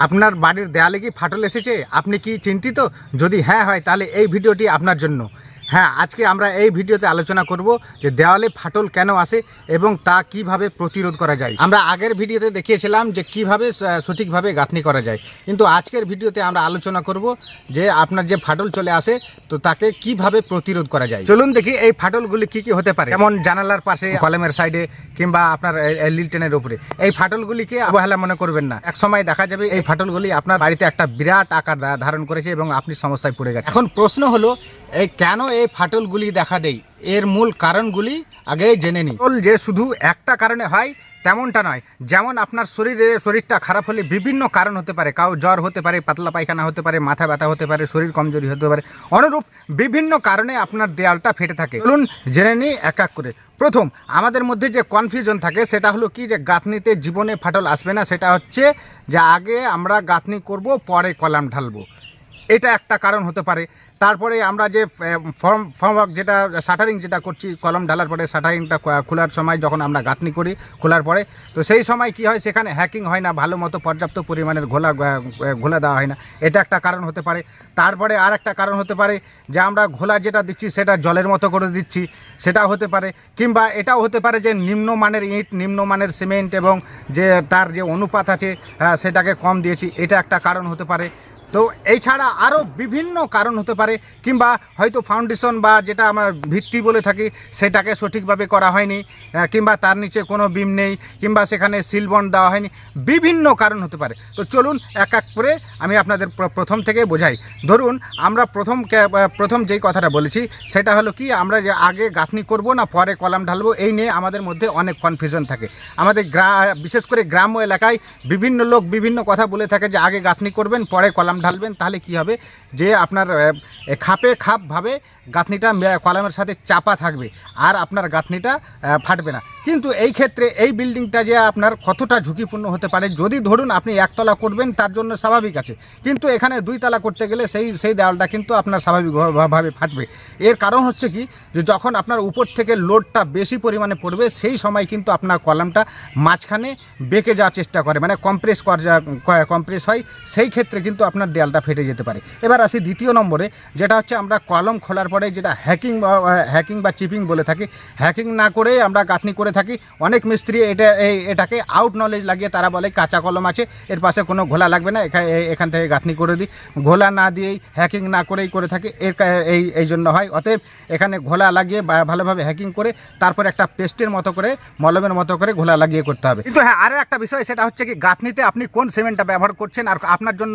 আপনার বাড়ির দেয়ালে কি ফাটল এসেছে? আপনি কি চিন্তিত? যদি হ্যাঁ হয়, তাহলে এই ভিডিওটি আপনার জন্য। হ্যাঁ আজকে আমরা এই ভিডিওতে আলোচনা করব যে দেওয়ালে ফাটল কেন আসে এবং তা কীভাবে প্রতিরোধ করা যায়। আমরা আগের ভিডিওতে দেখিয়েছিলাম যে কীভাবে সঠিকভাবে গাঁথনি করা যায়। কিন্তু আজকের ভিডিওতে আমরা আলোচনা করব যে আপনার যে ফাটল চলে আসে, তো তাকে কীভাবে প্রতিরোধ করা যায়। চলুন দেখি এই ফাটলগুলি কি কি হতে পারে। যেমন জানালার পাশে, কলমের সাইডে কিংবা আপনার লিলটেনের উপরে। এই ফাটলগুলিকে অবহেলা মনে করবেন না। এক সময় দেখা যাবে এই ফাটলগুলি আপনার বাড়িতে একটা বিরাট আকার ধারণ করেছে এবং আপনি সমস্যায় পড়ে গেছে এখন প্রশ্ন হলো, এই কেন এই ফাটলগুলি দেখা দেয় এর মূল কারণগুলি আগে জেনে নিই। ফাটল যে শুধু একটা কারণে হয়, তেমনটা নয়। যেমন আপনার শরীরে, শরীরটা খারাপ হলে বিভিন্ন কারণ হতে পারে। কাউ জ্বর হতে পারে, পাতলা পায়খানা হতে পারে, মাথা ব্যথা হতে পারে, শরীর কমজোরি হতে পারে। অনুরূপ বিভিন্ন কারণে আপনার দেয়ালটা ফেটে থাকে। চলুন জেনে নিই এক এক করে। প্রথম, আমাদের মধ্যে যে কনফিউশন থাকে, সেটা হলো কি যে গাঁথনিতে জীবনে ফাটল আসবে না? সেটা হচ্ছে যে আগে আমরা গাঁথনি করব, পরে কলাম ঢালবো। এটা একটা কারণ হতে পারে। তারপরে আমরা যে ফর্ম ফর্মওয়ার্ক যেটা শাটারিং যেটা করছি, কলম ঢালার পরে শাটারিংটা খোলার সময় যখন আমরা গাঁথনি করি, খোলার পরে, তো সেই সময় কি হয়, সেখানে হ্যাকিং হয় না, ভালো মতো পর্যাপ্ত পরিমাণের ঘোলা ঘোলা দেওয়া হয় না। এটা একটা কারণ হতে পারে। তারপরে আর একটা কারণ হতে পারে যে, আমরা ঘোলা যেটা দিচ্ছি, সেটা জলের মতো করে দিচ্ছি, সেটাও হতে পারে। কিংবা এটাও হতে পারে যে, নিম্নমানের ইট, নিম্নমানের সিমেন্ট এবং যে, তার যে অনুপাত আছে সেটাকে কম দিয়েছি, এটা একটা কারণ হতে পারে। তো এই ছাড়া আরও বিভিন্ন কারণ হতে পারে, কিংবা হয়তো ফাউন্ডেশন বা যেটা আমরা ভিত্তি বলে থাকি, সেটাকে সঠিকভাবে করা হয়নি কিংবা তার নিচে কোনো বিম নেই, কিংবা সেখানে সিলবন্ড দেওয়া হয়নি, বিভিন্ন কারণ হতে পারে। তো চলুন এক এক করে আমি আপনাদের প্রথম থেকে বোঝাই। ধরুন, আমরা প্রথম প্রথম যেই কথাটা বলেছি, সেটা হলো কি, আমরা যে আগে গাঁথনি করব না, পরে কলাম ঢালবো, এই নিয়ে আমাদের মধ্যে অনেক কনফিউশন থাকে। আমাদের গ্রা, বিশেষ করে গ্রাম্য এলাকায় বিভিন্ন লোক বিভিন্ন কথা বলে থাকে যে আগে গাঁথনি করবেন, পরে কলাম ঢালবেন, তাহলে কি হবে? যে আপনার খাপে খাপভাবে গাঁথনিটা কলামের সাথে চাপা থাকবে আর আপনার গাঁথনিটা ফাটবে না। কিন্তু এই ক্ষেত্রে এই বিল্ডিংটা যে আপনার কতটা ঝুঁকিপূর্ণ হতে পারে, যদি ধরুন আপনি একতলা করবেন, তার জন্য স্বাভাবিক আছে। কিন্তু এখানে দুই তলা করতে গেলে সেই সেই দেওয়ালটা কিন্তু আপনার স্বাভাবিকভাবে ফাটবে। এর কারণ হচ্ছে কি, যে যখন আপনার উপর থেকে লোডটা বেশি পরিমাণে পড়বে, সেই সময় কিন্তু আপনার কলামটা মাঝখানে বেঁকে যাওয়ার চেষ্টা করে মানে কম্প্রেস কম্প্রেস হয়। সেই ক্ষেত্রে কিন্তু আপনার দেয়ালটা ফেটে যেতে পারে। এবার আসি দ্বিতীয় নম্বরে, যেটা হচ্ছে আমরা কলম খোলার পরে যেটা হ্যাকিং হ্যাকিং বা চিপিং বলে থাকি হ্যাকিং না করে আমরা গাঁথনি করে থাকি। অনেক মিস্ত্রি এটা, এই, এটাকে আউট নলেজ লাগিয়ে তারা বলে কাঁচা কলম আছে, এর পাশে কোনো ঘোলা লাগবে না এখান থেকে গাঁথনি করে দিই। ঘোলা না দিয়েই হ্যাকিং না করেই করে থাকি, এর এই এই জন্য হয়। অতএব এখানে ঘোলা লাগিয়ে ভালোভাবে হ্যাকিং করে তারপর একটা পেস্টের মতো করে, মলমের মতো করে ঘোলা লাগিয়ে করতে হবে। কিন্তু হ্যাঁ আরও একটা বিষয়, সেটা হচ্ছে কি, গাঁথনিতে আপনি কোন সিমেন্টটা ব্যবহার করছেন, আর আপনার জন্য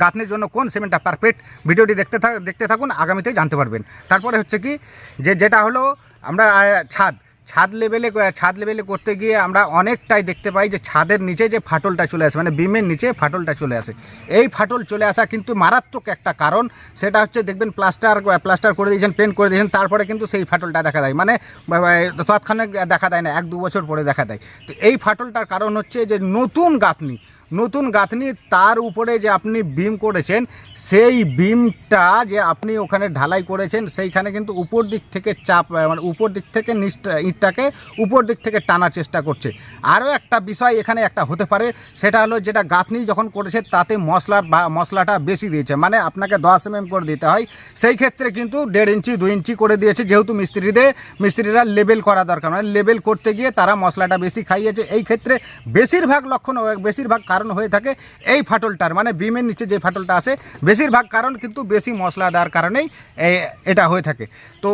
গাঁথনির জন্য কোন সিমেন্টটা পারফেক্ট ভিডিওটি দেখতে দেখতে থাকুন, আগামীতেই জানতে পারবেন। তারপরে হচ্ছে কি, যে যেটা হলো, আমরা ছাদ। ছাদ লেভেলে ছাদ লেভেলে করতে গিয়ে আমরা অনেকটাই দেখতে পাই যে ছাদের নিচে যে ফাটলটা চলে আসে মানে বিমের নিচে ফাটলটা চলে আসে। এই ফাটল চলে আসা কিন্তু মারাত্মক একটা কারণ, সেটা হচ্ছে দেখবেন প্লাস্টার প্লাস্টার করে দিয়েছেন পেন্ট করে দিয়েছেন, তারপরে কিন্তু সেই ফাটলটা দেখা দেয়। মানে বা- দেখা দেয় না, এক দু বছর পরে দেখা দেয়। তো এই ফাটলটার কারণ হচ্ছে যে নতুন গাঁথনি নতুন গাঁথনি, তার উপরে যে আপনি বিম করেছেন, সেই বিমটা যে আপনি ওখানে ঢালাই করেছেন, সেইখানে কিন্তু উপর দিক থেকে চাপ মানে উপর দিক থেকে নিচটা, ইটটাকে উপর দিক থেকে টানার চেষ্টা করছে। আরও একটা বিষয় এখানে একটা হতে পারে, সেটা হলো যেটা গাঁথনি যখন করেছে, তাতে মশলার মশলাটা বেশি দিয়েছে মানে আপনাকে দশ এম করে দিতে হয়। সেই ক্ষেত্রে কিন্তু দেড় ইঞ্চি, দুই ইঞ্চি করে দিয়েছে, যেহেতু মিস্ত্রিদের, মিস্ত্রিরা লেবেল করা দরকার মানে লেবেল করতে গিয়ে তারা মশলাটা বেশি খাইয়েছে। এই ক্ষেত্রে বেশিরভাগ লক্ষণ বেশিরভাগ কারণ হয়ে থাকে এই ফাটলটার মানে বিমের নিচে যে ফাটলটা আসে বেশিরভাগ কারণ কিন্তু বেশি মশলা দেওয়ার কারণেই এটা হয়ে থাকে। তো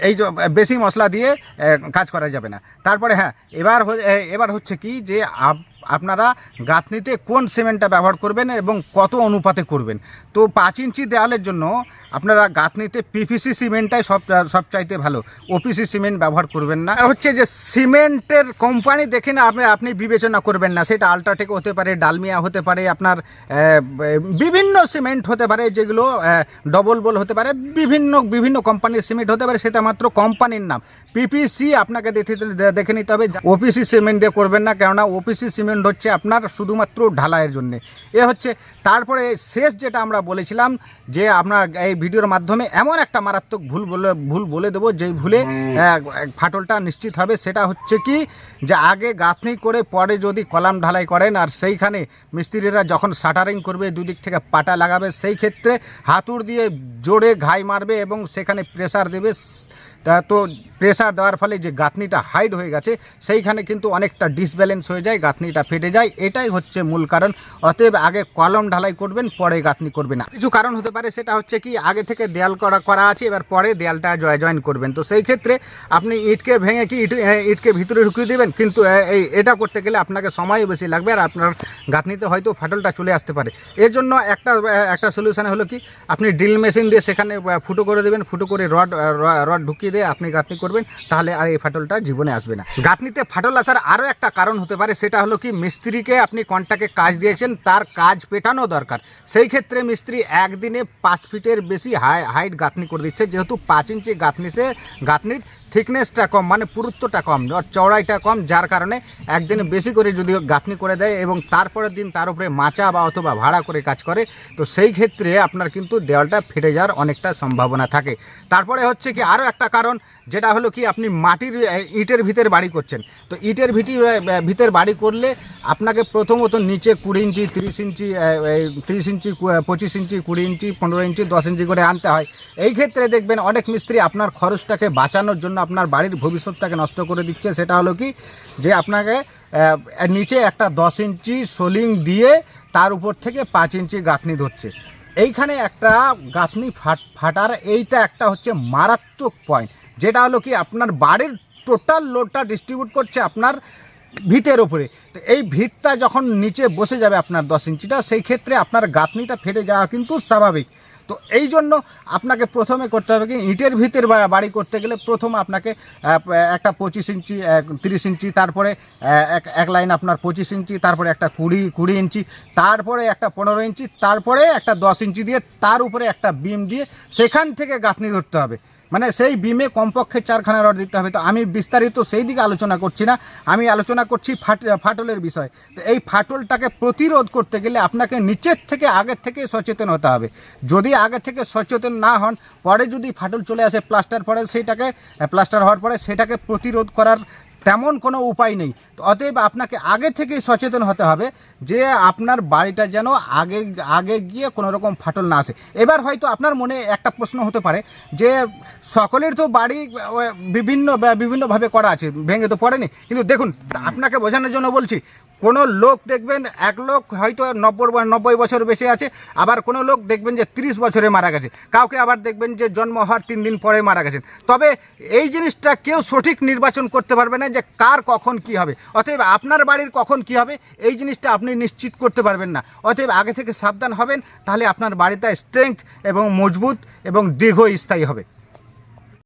এই বেশি মশলা দিয়ে কাজ করা যাবে না। তারপরে হ্যাঁ এবার এবার হচ্ছে কি যে আপ- আপনারা গাঁথনিতে কোন সিমেন্টটা ব্যবহার করবেন এবং কত অনুপাতে করবেন? তো পাঁচ ইঞ্চি দেওয়ালের জন্য আপনারা গাঁথনিতে পিভিসি সিমেন্টটাই সব সবচাইতে ভালো। ওপিসি সিমেন্ট ব্যবহার করবেন না। আর হচ্ছে যে সিমেন্টের কোম্পানি দেখে না আপনি আপনি বিবেচনা করবেন না। সেটা আলট্রাটেক হতে পারে ডালমিয়া হতে পারে, আপনার বিভিন্ন সিমেন্ট হতে পারে, যেগুলো ডবল বল হতে পারে, বিভিন্ন বিভিন্ন কোম্পানির সিমেন্ট হতে পারে, সেটা মাত্র কোম্পানির নাম। পিপিসি আপনাকে দেখে নিতে হবে। ওপিসি সিমেন্ট দিয়ে করবেন না, কেননা ওপিসি সিমেন্ট সিমেন্ট হচ্ছে আপনার শুধুমাত্র ঢালাইয়ের জন্যে। এ হচ্ছে তারপরে শেষ যেটা আমরা বলেছিলাম যে আপনার এই ভিডিওর মাধ্যমে এমন একটা মারাত্মক ভুল বলে ভুল বলে দেবো যেই ভুলে ফাটলটা নিশ্চিত হবে। সেটা হচ্ছে কি যে আগে গাঁথনি করে পরে যদি কলাম ঢালাই করেন আর সেইখানে মিস্ত্রিরা যখন শাটারিং করবে দুদিক থেকে পাটা লাগাবে সেই ক্ষেত্রে হাতুড় দিয়ে জোরে ঘাই মারবে এবং সেখানে প্রেসার দেবে তা তো প্রেসার দেওয়ার ফলে যে গাঁথনিটা হাইড হয়ে গেছে, সেইখানে কিন্তু অনেকটা ডিসব্যালেন্স হয়ে যায়, গাঁথনিটা ফেটে যায়। এটাই হচ্ছে মূল কারণ। অতএব আগে কলম ঢালাই করবেন, পরে গাঁথনি করবেন না। কিছু কারণ হতে পারে, সেটা হচ্ছে কি, আগে থেকে দেয়াল করা করা আছে, এবার পরে দেয়ালটা জয় জয়েন করবেন। তো সেই ক্ষেত্রে আপনি ইটকে ভেঙে কি ইট ইটকে ভিতরে ঢুকিয়ে দেবেন? কিন্তু এই, এটা করতে গেলে আপনাকে সময় বেশি লাগবে আর আপনার গাঁথনিতে হয়তো ফাটলটা চলে আসতে পারে। এর জন্য একটা একটা সলিউশন হলো কি, আপনি ড্রিল মেশিন দিয়ে সেখানে ফুটো করে দেবেন। ফুটো করে রড রড ঢুকিয়ে দিয়ে আপনি গাঁথনি করবেন, তাহলে আর এই ফাটলটা জীবনে আসবে না। গাঁথনিতে ফাটল আসার আরও একটা কারণ হতে পারে, সেটা হলো কি, মিস্ত্রিকে আপনি কন্টাকে কাজ দিয়েছেন, তার কাজ পেটানো দরকার। সেই ক্ষেত্রে মিস্ত্রি একদিনে পাঁচ ফিটের বেশি হাই হাইট গাঁথনি করে দিচ্ছে, যেহেতু পাঁচ ইঞ্চি গাঁথনিতে গাঁথনির থিকনেসটা কম মানে পুরুত্বটা কম চওড়াইটা কম, যার কারণে একদিনে বেশি করে যদি গাঁথনি করে দেয় এবং তারপরের দিন তার উপরে মাচা বা অথবা ভাড়া করে কাজ করে, তো সেই ক্ষেত্রে আপনার কিন্তু দেওয়ালটা ফেটে যাওয়ার অনেকটা সম্ভাবনা থাকে। তারপরে হচ্ছে কি আরও একটা কারণ, যেটা হলো কি আপনি মাটির ইটের ভিতরে বাড়ি করছেন। তো ইটের ভিটি ভিতর বাড়ি করলে আপনাকে প্রথমত নিচে কুড়ি ইঞ্চি, তিরিশ ইঞ্চি তিরিশ ইঞ্চি পঁচিশ ইঞ্চি, কুড়ি ইঞ্চি, পনেরো ইঞ্চি, দশ ইঞ্চি করে আনতে হয়। এই ক্ষেত্রে দেখবেন অনেক মিস্ত্রি আপনার খরচটাকে বাঁচানোর জন্য আপনার বাড়ির ভবিষ্যৎটাকে নষ্ট করে দিচ্ছে, সেটা হলো কি? যে আপনাকে নিচে একটা দশ ইঞ্চি সোলিং দিয়ে তার উপর থেকে পাঁচ ইঞ্চি গাঁথনি ধরছে। এইখানে একটা গাঁথনি ফাট, ফাটার এইটা একটা হচ্ছে মারাত্মক পয়েন্ট যেটা হলো কি আপনার বাড়ির টোটাল লোডটা ডিস্ট্রিবিউট করছে আপনার ভিতের ওপরে তো এই ভিতটা যখন নিচে বসে যাবে আপনার দশ ইঞ্চিটা, সেই ক্ষেত্রে আপনার গাঁথনিটা ফেটে যাওয়া কিন্তু স্বাভাবিক। তো এই জন্য আপনাকে প্রথমে করতে হবে কি, ইটের ভিতের বাড়ি করতে গেলে প্রথম আপনাকে একটা পঁচিশ ইঞ্চি তিরিশ ইঞ্চি, তারপরে এক এক লাইন আপনার পঁচিশ ইঞ্চি, তারপরে একটা কুড়ি কুড়ি ইঞ্চি, তারপরে একটা পনেরো ইঞ্চি, তারপরে একটা দশ ইঞ্চি দিয়ে, তার উপরে একটা বিম দিয়ে সেখান থেকে গাঁথনি ধরতে হবে। মানে সেই বিমে কমপক্ষে চারখানা রড দিতে হবে। তো আমি বিস্তারিত সেই দিকে আলোচনা করছি না। আমি আলোচনা করছি ফাট, ফাটলের বিষয়। তো এই ফাটলটাকে প্রতিরোধ করতে গেলে আপনাকে নিচের থেকে আগের থেকে সচেতন হতে হবে। যদি আগে থেকে সচেতন না হন, পরে যদি ফাটল চলে আসে, প্লাস্টার পরে সেইটাকে, প্লাস্টার হওয়ার পরে সেটাকে প্রতিরোধ করার তেমন কোনো উপায় নেই। অতএব আপনাকে আগে থেকেই সচেতন হতে হবে যে আপনার বাড়িটা যেন আগে আগে গিয়ে কোনো রকম ফাটল না আসে। এবার হয়তো আপনার মনে একটা প্রশ্ন হতে পারে যে সকলের তো বাড়ি বিভিন্ন, বিভিন্নভাবে করা আছে, ভেঙে তো পড়েনি। কিন্তু দেখুন, আপনাকে বোঝানোর জন্য বলছি, কোনো লোক দেখবেন এক লোক হয়তো নব্বই নব্বই বছর বেশি আছে, আবার কোনো লোক দেখবেন যে তিরিশ বছরে মারা গেছে। কাউকে আবার দেখবেন যে জন্ম হওয়ার তিন দিন পরে মারা গেছেন। তবে এই জিনিসটা কেউ সঠিক নির্বাচন করতে পারবে না যে কার কখন কি হবে? অতএব আপনার বাড়ির কখন কি হবে? এই জিনিসটা আপনি নিশ্চিত করতে পারবেন না। অতএব আগে থেকে সাবধান হবেন, তাহলে আপনার বাড়িটা স্ট্রেংথ এবং মজবুত এবং দীর্ঘস্থায়ী হবে।